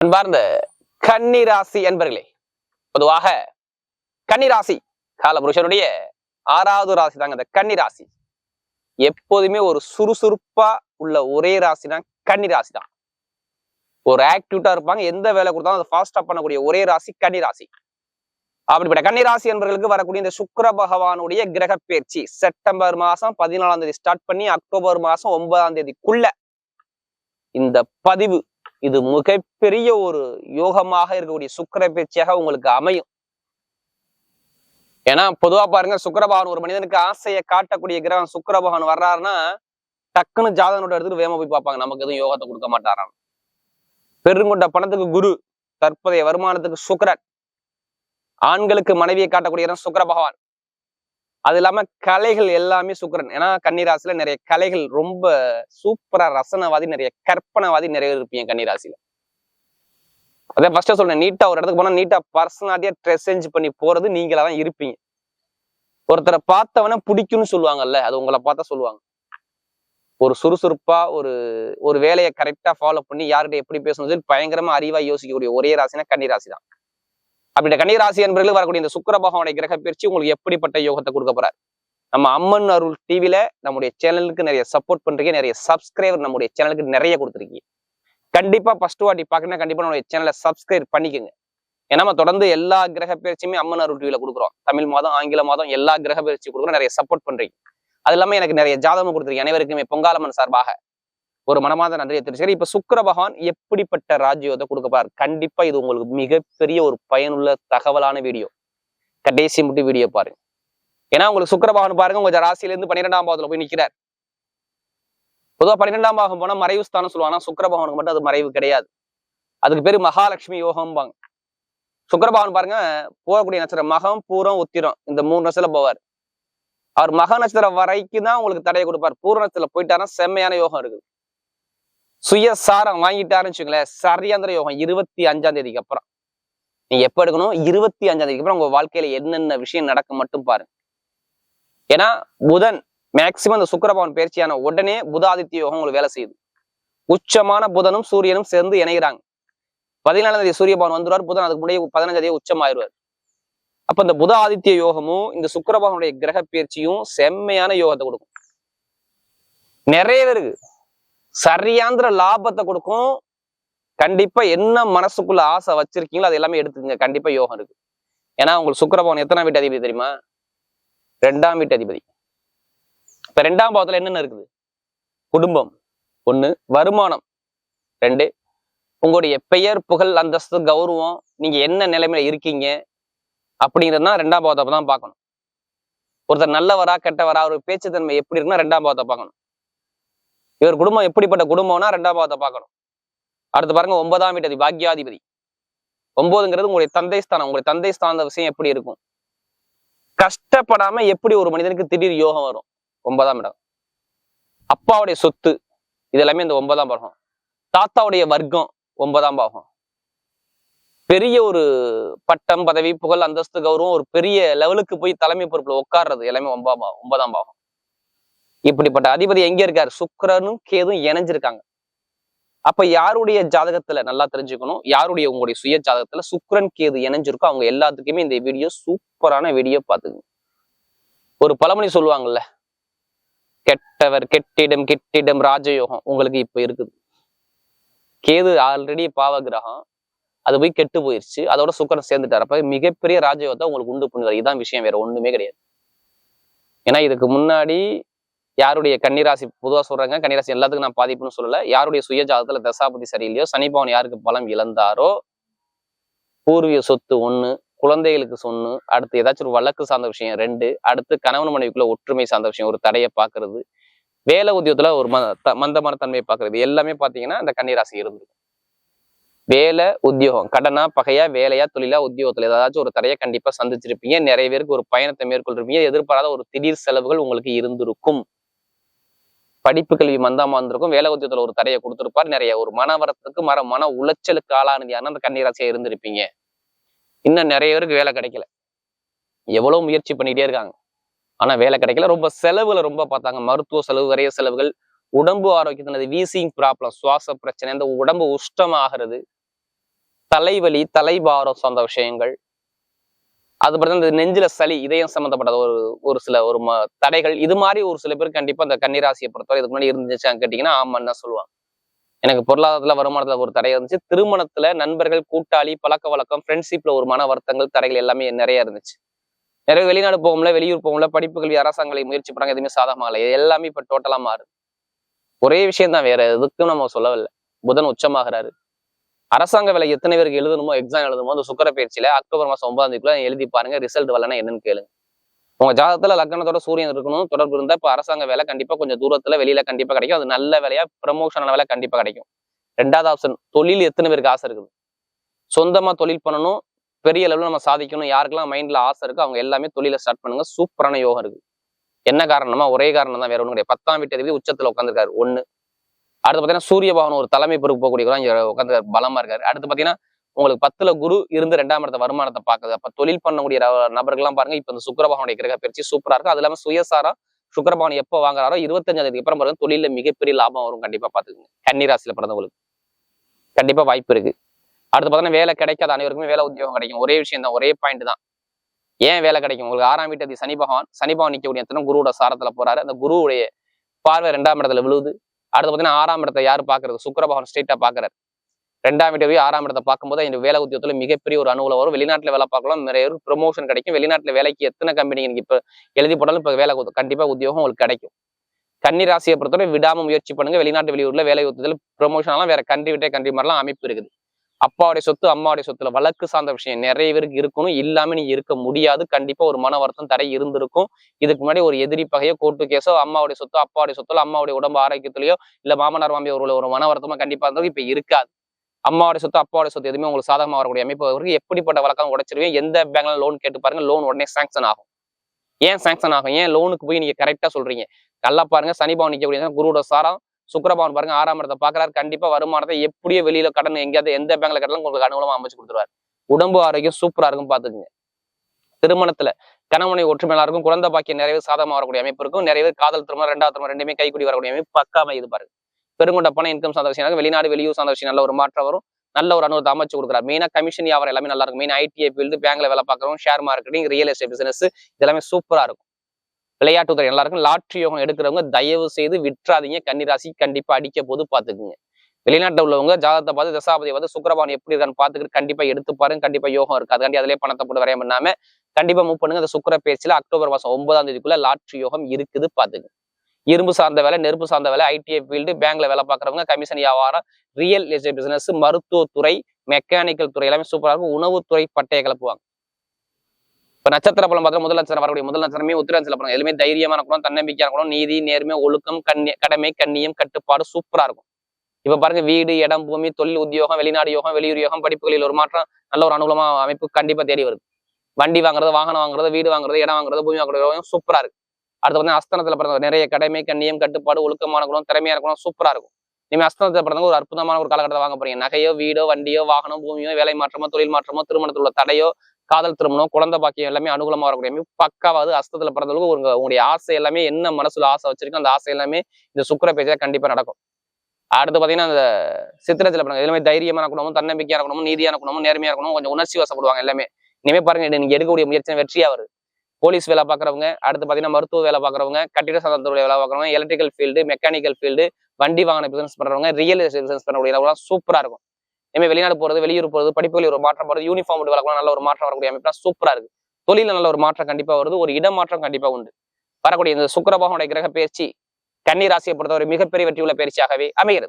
அன்பார்ந்த கன்னிராசி என்பர்களே பொதுவாக கன்னிராசி காலபுருஷனுடைய ஆறாவது ராசி தாங்க இந்த கன்னிராசி. எப்போதுமே ஒரு சுறுசுறுப்பா உள்ள ஒரே ராசினா கன்னிராசி தான். ஒரு ஆக்டிவிட்டா இருப்பாங்க எந்த வேலை கொடுத்தாலும் அதை ஃபாஸ்டா பண்ணக்கூடிய ஒரே ராசி கன்னிராசி. அப்படிப்பட்ட கன்னிராசி என்பவர்களுக்கு வரக்கூடிய இந்த சுக்கர பகவானுடைய கிரக பயிற்சி செப்டம்பர் மாசம் பதினாலாம் தேதி ஸ்டார்ட் பண்ணி அக்டோபர் மாசம் ஒன்பதாம் தேதிக்குள்ள இந்த பதிவு இது மிகப்பெரிய ஒரு யோகமாக இருக்கக்கூடிய சுக்கர பயிற்சியாக உங்களுக்கு அமையும். ஏன்னா பொதுவா பாருங்க சுக்கரபகவான் ஒரு மனிதனுக்கு ஆசையை காட்டக்கூடிய கிரகம் சுக்கரபகவான் வர்றாருன்னா டக்குன்னு ஜாதகனோட எடுத்துட்டு வேகமா போய் பார்ப்பாங்க. நமக்கு எதுவும் யோகத்தை கொடுக்க மாட்டாராம். பெருங்கொண்ட பணத்துக்கு குரு தற்போதைய வருமானத்துக்கு சுக்கரன். ஆண்களுக்கு மனைவியை காட்டக்கூடிய இடம் பகவான் அது இல்லாம கலைகள் எல்லாமே சுக்கரன் ஏன்னா கன்னிராசியில நிறைய கலைகள் ரொம்ப சூப்பரா ரசனவாதி நிறைய கற்பனைவாதி நிறைய இருப்பீங்க கன்னிராசியில. அதே ஃபர்ஸ்ட் சொல்றேன் நீட்டா ஒரு இடத்துக்கு போனா நீட்டா பர்சனாலிட்டியா ட்ரெஸ் சேஞ்ச் பண்ணி போறது நீங்களா தான் இருப்பீங்க. ஒருத்தரை பார்த்தவன பிடிக்கும்னு சொல்லுவாங்கல்ல அது உங்களை பார்த்தா சொல்லுவாங்க. ஒரு சுறுசுறுப்பா ஒரு ஒரு வேலையை கரெக்டா ஃபாலோ பண்ணி யார்கிட்ட எப்படி பேசணும் சொல்லி பயங்கரமா அறிவா யோசிக்கக்கூடிய ஒரே ராசினா கன்னிராசி தான். அப்படி கன்னிராசி என்பவர்கள் வரக்கூடிய இந்த சுக்கர பகவானுடைய கிரக பயிற்சி உங்களுக்கு எப்படிப்பட்ட யோகத்தை கொடுக்க போறாரு? நம்ம அம்மன் அருள் டிவியில நம்முடைய சேனலுக்கு நிறைய சப்போர்ட் பண்றீங்க நிறைய சப்ஸ்கிரைபர் நம்முடைய சேனலுக்கு நிறைய கொடுத்துருக்கீங்க. கண்டிப்பா ஃபர்ஸ்ட் வாட்டி பார்க்கணும் கண்டிப்பா நம்முடைய சேனலை சப்ஸ்கிரைப் பண்ணிக்கோங்க. ஏன்னா நம்ம தொடர்ந்து எல்லா கிரக பயிற்சியுமே அம்மன் அருள் டிவில கொடுக்குறோம். தமிழ் மாதம் ஆங்கில மாதம் எல்லா கிரக பயிற்சி கொடுக்குறோம் நிறைய சப்போர்ட் பண்றீங்க. அது இல்லாம எனக்கு நிறைய ஜாதகம் கொடுத்துருக்கீங்க அனைவருக்குமே பொங்காலம்மன் சார்பாக. ஒரு மனமாத நன்றியை தெரிவிச்சுக்கிறேன். இப்ப சுக்கர பகவான் எப்படிப்பட்ட ராஜ்யோத்தை கொடுக்கப்பார் கண்டிப்பா இது உங்களுக்கு மிகப்பெரிய ஒரு பயனுள்ள தகவலான வீடியோ. கடைசி முட்டி வீடியோ பாருங்க. ஏன்னா உங்களுக்கு சுக்கர பகவான் பாருங்க உங்க ராசியில இருந்து பன்னிரெண்டாம் பாவத்துல போய் நிக்கிறார். பொதுவா பன்னிரெண்டாம் பாகம் போனா மறைவு ஸ்தானம் சொல்லுவாங்க. சுக்கர பகவானுக்கு மட்டும் அது மறைவு கிடையாது. அதுக்கு பேரு மகாலட்சுமி யோகம்பாங்க. சுக்கிர பகவான் பாருங்க போகக்கூடிய நட்சத்திரம் மகம் பூரம் உத்திரம் இந்த மூணு நட்சத்திரம் போவார். அவர் மக நட்சத்திரம் வரைக்கும் தான் உங்களுக்கு தடையை கொடுப்பார். பூர நட்சத்திரம் போயிட்டாருன்னா செம்மையான யோகம் இருக்குது. சுயசாரம் வாங்கிட்டாருன்னு வச்சுங்களேன் சரியாந்திர யோகம் இருபத்தி அஞ்சாம் தேதிக்கு அப்புறம் நீங்க எப்ப எடுக்கணும்? இருபத்தி அஞ்சாம் தேதிக்கு அப்புறம் உங்க வாழ்க்கையில என்னென்ன விஷயம் நடக்கும் மட்டும் பாருங்க. ஏன்னா புதன் மேக்சிமம் இந்த சுக்கிரபவன் பயிற்சியான உடனே புதாதித்ய யோகம் உங்களுக்கு வேலை செய்யுது. உச்சமான புதனும் சூரியனும் சேர்ந்து இணைகிறாங்க. பதினாலாம் தேதி சூரிய பவன் வந்துருவார் புதன் அதுக்கு முன்னாடி பதினஞ்சாம் தேதி உச்சமாயிருவார். அப்ப இந்த புத ஆதித்ய யோகமும் இந்த சுக்கிரபவனுடைய கிரக பயிற்சியும் செம்மையான யோகத்தை கொடுக்கும். நிறைய பேருக்கு சரியாந்திர லாபத்தை கொடுக்கும். கண்டிப்பா என்ன மனசுக்குள்ள ஆசை வச்சிருக்கீங்களோ அது எல்லாமே எடுத்துக்கங்க. கண்டிப்பா யோகம் இருக்கு. ஏன்னா உங்களுக்கு சுக்கரபவன் எத்தனாம் வீட்டு அதிபதி தெரியுமா? ரெண்டாம் வீட்டு அதிபதி. இப்ப ரெண்டாம் பாவத்துல என்னென்ன இருக்குது? குடும்பம். ஒண்ணு வருமானம். ரெண்டு உங்களுடைய பெயர் புகழ் அந்தஸ்து கௌரவம் நீங்க என்ன நிலைமையில இருக்கீங்க? அப்படிங்கிறதுனா ரெண்டாம் பாவத்தை தான் பார்க்கணும். ஒருத்தர் நல்லவரா கெட்டவரா ஒரு பேச்சுத்தன்மை எப்படி இருக்குன்னா ரெண்டாம் பாவத்தை பார்க்கணும். இவர் குடும்பம் எப்படிப்பட்ட குடும்பம்னா ரெண்டாம் பாவத்தை பார்க்கணும். அடுத்து பாருங்க ஒன்பதாம் வீட்டு அதிபதி பாக்யாதிபதி. ஒன்பதுங்கிறது உங்களுடைய தந்தை ஸ்தானம். உங்களுடைய தந்தை ஸ்தான விஷயம் எப்படி இருக்கும்? கஷ்டப்படாம எப்படி ஒரு மனிதனுக்கு திடீர் யோகம் வரும்? ஒன்பதாம் இடம். அப்பாவுடைய சொத்து இது எல்லாமே இந்த ஒன்பதாம் பாகம். தாத்தாவுடைய வர்க்கம் ஒன்பதாம் பாகம். பெரிய ஒரு பட்டம் பதவி புகழ் அந்தஸ்து கௌரவம் ஒரு பெரிய லெவலுக்கு போய் தலைமை பொறுப்புல உட்கார்றது எல்லாமே ஒன்பதாம் ஒன்பதாம் பாகம். இப்படிப்பட்ட அதிபதி எங்க இருக்காரு? சுக்கரனும் கேதும் இணைஞ்சிருக்காங்க. அப்ப யாருடைய ஜாதகத்துல நல்லா தெரிஞ்சுக்கணும்? யாருடைய உங்களுடைய சுய ஜாதகத்துல சுக்கரன் கேது இணைஞ்சிருக்கோ? அவங்க எல்லாத்துக்குமே இந்த வீடியோ சூப்பரான வீடியோ பாத்துக்கணும் ஒரு பழமொழி சொல்லுவாங்கல்ல கெட்டவர் கெட்டிடம் கெட்டிடம் ராஜயோகம் உங்களுக்கு இப்ப இருக்குது. கேது ஆல்ரெடி பாவ கிரகம் அது போய் கெட்டு போயிருச்சு. அதோட சுக்கரன் சேர்ந்துட்டார். அப்ப மிகப்பெரிய ராஜயோகத்தை உங்களுக்கு உண்டு பண்ணுவார். இதான் விஷயம் வேற ஒண்ணுமே கிடையாது. ஏன்னா இதுக்கு முன்னாடி யாருடைய கன்னிராசி பொதுவாக சொல்றாங்க கன்னிராசி எல்லாத்துக்கும் நான் பாதிப்புன்னு சொல்லல. யாருடைய சுய ஜாதகத்துல தசாபதி சரியில்லையோ சனிபவன் யாருக்கு பலம் இழந்தாரோ பூர்வீக சொத்து ஒன்று குழந்தைகளுக்கு சொன்னு அடுத்து ஏதாச்சும் ஒரு வழக்கு சார்ந்த விஷயம் ரெண்டு அடுத்து கணவன் மனைவிக்குள்ள ஒற்றுமை சார்ந்த விஷயம் ஒரு தடையை பார்க்கறது வேலை உத்தியோகத்துல ஒரு ம த- மந்தமான தன்மையை பார்க்கறது எல்லாமே பார்த்தீங்கன்னா இந்த கன்னிராசி இருந்திருக்கும் வேலை உத்தியோகம் கடனா பகையா வேலையா தொழிலா உத்தியோகத்துல ஏதாச்சும் ஒரு தடையை கண்டிப்பா சந்திச்சிருப்பீங்க நிறைய பேருக்கு ஒரு பயணத்தை மேற்கொள்றீங்க எதிர்பாராத ஒரு திடீர் செலவுகள் உங்களுக்கு இருந்திருக்கும். படிப்பு கல்வி மந்தமா இருந்திருக்கும் வேலை உத்தியத்துல ஒரு தடையை கொடுத்துருப்பார். நிறைய ஒரு மன வரத்துக்கு மர மன உளைச்சலுக்கு ஆளானது யாருன்னா அந்த கன்னிராசியா இருந்திருப்பீங்க. இன்னும் நிறைய பேருக்கு வேலை கிடைக்கல. எவ்வளவு முயற்சி பண்ணிட்டே இருக்காங்க. ஆனா வேலை கிடைக்கல. ரொம்ப செலவுகளை ரொம்ப பார்த்தாங்க. மருத்துவ செலவு வரைய செலவுகள் உடம்பு ஆரோக்கியத்தினது வீசிங் ப்ராப்ளம் சுவாச பிரச்சனை இந்த உடம்பு உஷ்டமாகிறது தலைவலி தலைபாரம் சார்ந்த விஷயங்கள் அது பார்த்தா இந்த நெஞ்சில சளி இதயம் சம்மந்தப்பட்ட ஒரு ஒரு சில ஒரு ம- தடைகள். இது மாதிரி ஒரு சில பேர் கண்டிப்பாக அந்த கன்னிராசியை பொறுத்தவரை இதுக்கு முன்னாடி இருந்துச்சான்னு கேட்டிங்கன்னா ஆமான்னு தான் சொல்லுவாங்க. எனக்கு பொருளாதாரத்துல வருமானத்தில் ஒரு தடை இருந்துச்சு. திருமணத்துல நண்பர்கள் கூட்டாளி பழக்க வழக்கம் ஃப்ரெண்ட்ஷிப்ல ஒரு மன வருத்தங்கள் தடைகள் எல்லாமே நிறைய இருந்துச்சு. நிறைய வெளிநாடு போகும்ல வெளியூர் போகும்ல படிப்பு கல்வி அரசாங்கங்களை முயற்சி பண்ணாங்க எதுவுமே சாதகமாக இல்லை. எல்லாமே இப்போ டோட்டலாக மாறுது. ஒரே விஷயம் தான் வேற எதுக்கும் நம்ம சொல்லவில்லை. புதன் உச்சமாகிறாரு. அரசாங்க வேலை எத்தனை பேருக்கு எழுதணுமோ எக்ஸாம் எழுதணுமோ அந்த சுக்கர பயிற்சியில அக்டோபர் மாசம் ஒன்பதாம் தேதிக்குள்ள எழுதி பாருங்க ரிசல்ட் வரலன்னா என்னன்னு கேளுங்க. உங்க ஜாதகத்துல லக்னத்தோட சூரியன் இருக்கணும் தொடர்பு இருந்தா இப்ப அரசாங்க வேலை கண்டிப்பா கொஞ்சம் தூரத்துல வெளியில கண்டிப்பா கிடைக்கும். அது நல்ல வேலையா ப்ரமோஷனான வேலை கண்டிப்பா கிடைக்கும். ரெண்டாவது ஆப்ஷன் தொழில் எத்தனை பேருக்கு ஆசை இருக்குது? சொந்தமா தொழில் பண்ணணும் பெரிய அளவில் நம்ம சாதிக்கணும் யாருக்கெல்லாம் மைண்ட்ல ஆசை இருக்கு அவங்க எல்லாமே தொழிலை ஸ்டார்ட் பண்ணுங்க. சூப்பரான யோகம் இருக்கு என்ன காரணமா ஒரே காரணம் தான் வேற ஒன்றும் கிடையாது. பத்தாம் வீட்டு அதிபதி உச்சத்துல உட்காந்துருக்காரு ஒண்ணு. அடுத்து பாத்தீங்கன்னா சூரிய பவன் ஒரு தலைமை பொறுப்பு போகக்கூடிய இங்கே உட்காந்து பலமா இருக்காரு. அடுத்து பாத்தீங்கன்னா உங்களுக்கு பத்துல குரு இருந்து ரெண்டாம் இடத்த வருமானத்தை பார்க்குது. அப்ப தொழில் பண்ணக்கூடிய நபர்கள்லாம் பாருங்க இப்ப இந்த சுக்கரபவனுடைய கிரக பயிற்சி சூப்பரா இருக்கு. அது இல்லாம சுயசாரம் சுக்கரபவன் எப்போ வாங்குறாரோ இருபத்தஞ்சாந்தேதிக்கு அப்புறம் பாருங்க தொழில மிகப்பெரிய லாபம் வரும். கண்டிப்பா பாத்துக்கோங்க. கன்னிராசியில பிறந்தவங்களுக்கு. கண்டிப்பா வாய்ப்பு இருக்கு. அடுத்து பார்த்தீங்கன்னா வேலை கிடைக்காத அனைவருக்குமே வேலை உத்தியோகம் கிடைக்கும். ஒரே விஷயம் தான் ஒரே பாயிண்ட் தான். ஏன் வேலை கிடைக்கும்? உங்களுக்கு ஆறாம் வீட்டு சனி பகவான் சனி பகவான் நிற்கக்கூடிய குருவோட சாரத்துல போறாரு. அந்த குருவுடைய பார்வை ரெண்டாம் இடத்துல விழுவுது அடுத்து பார்த்தீங்கன்னா ஆறாம் இடத்தை யார் பாக்குறது சுக்கிர பகவான் ஸ்ட்ரெயிட்டா பாக்குறாரு ரெண்டாம் வீட்டு போய் ஆறாம் இடத்தை பார்க்கும்போது இந்த வேலை உத்தியோகத்துல மிகப்பெரிய ஒரு அனுகூலம் வரும். வெளிநாட்டுல வேலை பார்க்கலாம். நிறைய ப்ரொமோஷன் கிடைக்கும். வெளிநாட்டுல வேலைக்கு எத்தனை கம்பெனி எனக்கு இப்ப எழுதி போட்டாலும் இப்ப வேலை உத- கண்டிப்பா உத்தியோகம் உங்களுக்கு கிடைக்கும். கன்னி ராசியை பொறுத்தவரை விடாம முயற்சி பண்ணுங்க. வெளிநாட்டு வெளியூர்ல வேலை உத்தியத்தில் ப்ரொமோஷன் எல்லாம் வேற கண்ட்ரி விட்டே கண்ட்ரி மாதிரிலாம் அமைப்பு இருக்குது. அப்பாவுடைய சொத்து அம்மாவுடைய சொத்துல வழக்கு சார்ந்த விஷயம் நிறைய பேருக்கு இருக்கணும். இல்லாம நீ இருக்க முடியாது. கண்டிப்பா ஒரு மன வருத்தம் தடை இருந்திருக்கும். இதுக்கு முன்னாடி ஒரு எதிரி பகையோ கோர்ட்டு கேஸோ அம்மாவுடைய சொத்தோ அப்பாவுடைய சொத்தோ அம்மாவுடைய உடம்பு ஆரோக்கியத்திலயோ இல்ல மாமனார் மாமியார் ஒரு ஒரு மன வருத்தமா கண்டிப்பா இருந்தது. இப்ப இருக்காது. அம்மாவுடைய சொத்து அப்பாவுடைய சொத்து எதுவுமே உங்களுக்கு சாதகமா வரக்கூடிய அமைப்பு வரும் எப்படிப்பட்ட வழக்கம் உடைச்சிருவீங்க எந்த பேங்க்ல லோன் கேட்டு பாருங்க லோன் உடனே சாங்ஷன் ஆகும். ஏன் சாங்ஷன் ஆகும்? ஏன் லோனுக்கு போய் நீங்க கரெக்டா சொல்றீங்க? நல்லா பாருங்க சனி பவன் நிக்கக்கூடிய குருவோட சாரம். சுக்கரபவன் பாருங்க ஆறாம் இடத்தை பாக்குறாரு கண்டிப்பா வருமானத்தை எப்படியோ வெளியில கடன் எங்கேயாவது எந்த பேங்க்ல கட்டலாம் உங்களுக்கு அனுகூலமா அமைச்சு கொடுத்துருவாரு. உடம்பு ஆரோக்கியம் சூப்பரா இருக்கும் பாத்துக்குங்க திருமணத்துல கணவனை ஒற்றுமையா இருக்கும் குழந்தை பாக்கிய நிறைய பேர் சாதகமா வரக்கூடிய அமைப்பு இருக்கும். நிறைய பேர் காதல் திருமணம் ரெண்டாவது திருமணம் ரெண்டுமே கைக்குடி வரக்கூடிய அமைப்பு பக்காம இது பாருங்க. பெருங்கொண்ட பணம் இன்கம் சார்ந்த விஷயம் வெளிநாடு வெளியூர் சார்ந்த விஷயம் நல்ல ஒரு மாற்றம் வரும். நல்ல ஒரு அனுபவத்தை அமைச்சு கொடுக்குறாரு. மெயினா கமிஷன் வியாபாரம் எல்லாமே நல்லா இருக்கும். மெயின் ஐடிஐ ஃபீல்டு பேங்க்ல வேலை பார்க்குறவங்க share marketing real estate business இதெல்லாமே சூப்பரா இருக்கும். விளையாட்டுத்துறை எல்லாருக்கும் லாட்ரி யோகம் எடுக்கிறவங்க தயவு செய்து விட்டுறாதீங்க. கன்னிராசி கண்டிப்பா அடிக்க போது பாத்துக்குங்க வெளிநாட்டில் உள்ளவங்க ஜாதகத்தை பார்த்து தசாபதி வந்து சுக்கரபான் எப்படி இருக்கான்னு பாத்துக்கிட்டு கண்டிப்பா எடுத்து பாருங்க. கண்டிப்பா யோகம் இருக்கு. அதுக்காண்டி அதிலே பணத்தை போட்டு வரையம் பண்ணாம கண்டிப்பா மூவ் பண்ணுங்க. அந்த சுக்கர பேச்சுல அக்டோபர் மாசம் ஒன்பதாம் தேதிக்குள்ள லாட்ரி யோகம் இருக்குது பாத்துங்க இரும்பு சார்ந்த வேலை நெருப்பு சார்ந்த வேலை ஐடிஐ ஃபீல்டு பேங்க்ல வேலை பார்க்குறவங்க கமிஷன் வியாபாரம் ரியல் எஸ்டேட் பிசினஸ் மருத்துவத்துறை மெக்கானிக்கல் துறை எல்லாமே சூப்பரா இருக்கும். உணவுத்துறை பட்டையை கிளப்புவாங்க இப்போ நட்சத்திர பலம் பார்த்தா முதல் நட்சத்திரம் வரக்கூடிய முதல் நட்சத்திரமே உத்திர பலம் எதுவுமே தைரியமான இருக்கணும் தன்னம்பிக்கையா இருக்கணும் நீதி நேர்மை ஒழுக்கம் கண்ணி கடமை கண்ணியம் கட்டுப்பாடு சூப்பரா இருக்கும். இப்ப பாருங்க வீடு இடம் பூமி தொழில் உத்தியோகம் வெளிநாடு யோகம் வெளியூர் யோகம் படிப்புகளில் ஒரு மாற்றம் நல்ல ஒரு அனுகூலமா அமைப்பு கண்டிப்பா தேடி வருது. வண்டி வாங்குறது வாகனம் வாங்குறது வீடு வாங்குறது இடம் வாங்குறது பூமி வாங்குறது சூப்பரா இருக்கு. அடுத்து வந்து அஸ்தனத்துல பிறந்த நிறைய கடமை கண்ணியம் கட்டுப்பாடு ஒழுக்கமான குணம் திறமையா இருக்கணும் சூப்பரா இருக்கும். நீங்க அஸ்தனத்துல பிறந்தவங்க ஒரு அற்புதமான ஒரு காலகட்டத்தை வாங்க போறீங்க. நகையோ வீடோ வண்டியோ வாகனம் பூமியோ வேலை மாற்றமோ தொழில் மாற்றமோ திருமணத்தில் உள்ள தடையோ காதல் திருமணம் குழந்தை பாக்கியம் எல்லாமே அனுகூலமா வரக்கூடிய அமைப்பு பக்காவாது அஸ்தத்துல பிறந்தவங்களுக்கு உங்க உங்களுடைய ஆசை எல்லாமே என்ன மனசுல ஆசை வச்சிருக்கோ அந்த ஆசை எல்லாமே இந்த சுக்கிர பேச்சா கண்டிப்பா நடக்கும். அடுத்து பாத்தீங்கன்னா அந்த சித்திரத்துல பிறந்த எல்லாமே தைரியமான குணமும் தன்னம்பிக்கையான இருக்கணும் நீதியான குணமும் நேர்மையாக இருக்கணும் கொஞ்சம் உணர்ச்சி வசப்படுவாங்க எல்லாமே. இனிமே பாருங்க நீங்க எடுக்கக்கூடிய முயற்சி வெற்றியா வருது. போலீஸ் வேலை பார்க்குறவங்க அடுத்து பார்த்தீங்கன்னா மருத்துவ வேலை பார்க்குறவங்க கட்டிட சாதனத்துடைய வேலை பார்க்குறவங்க எலக்ட்ரிக்கல் ஃபீல்டு மெக்கானிக்கல் ஃபீல்டு வண்டி வாகன பிசினஸ் பண்றவங்க ரியல் எஸ்டேட் பிசினஸ் பண்ணக்கூடிய சூப்பரா இருக்கும். இனிமேல் வெளிநாடு போறது வெளியூர் போறது படிப்புகளில் ஒரு மாற்றம் போறது யூனிஃபார்ம் வளர்க்கலாம் நல்ல ஒரு மாற்றம் வரக்கூடிய அமைப்பு சூப்பரா இருக்கு. தொழில நல்ல ஒரு மாற்றம் கண்டிப்பா வருது ஒரு இடம் மாற்றம் கண்டிப்பா உண்டு. வரக்கூடிய இந்த சுக்கிரபாகனுடைய கிரக பயிற்சி கன்னி ராசியை பொறுத்தவரை மிகப்பெரிய வெற்றியுள்ள பயிற்சியாகவே அமைகிறது.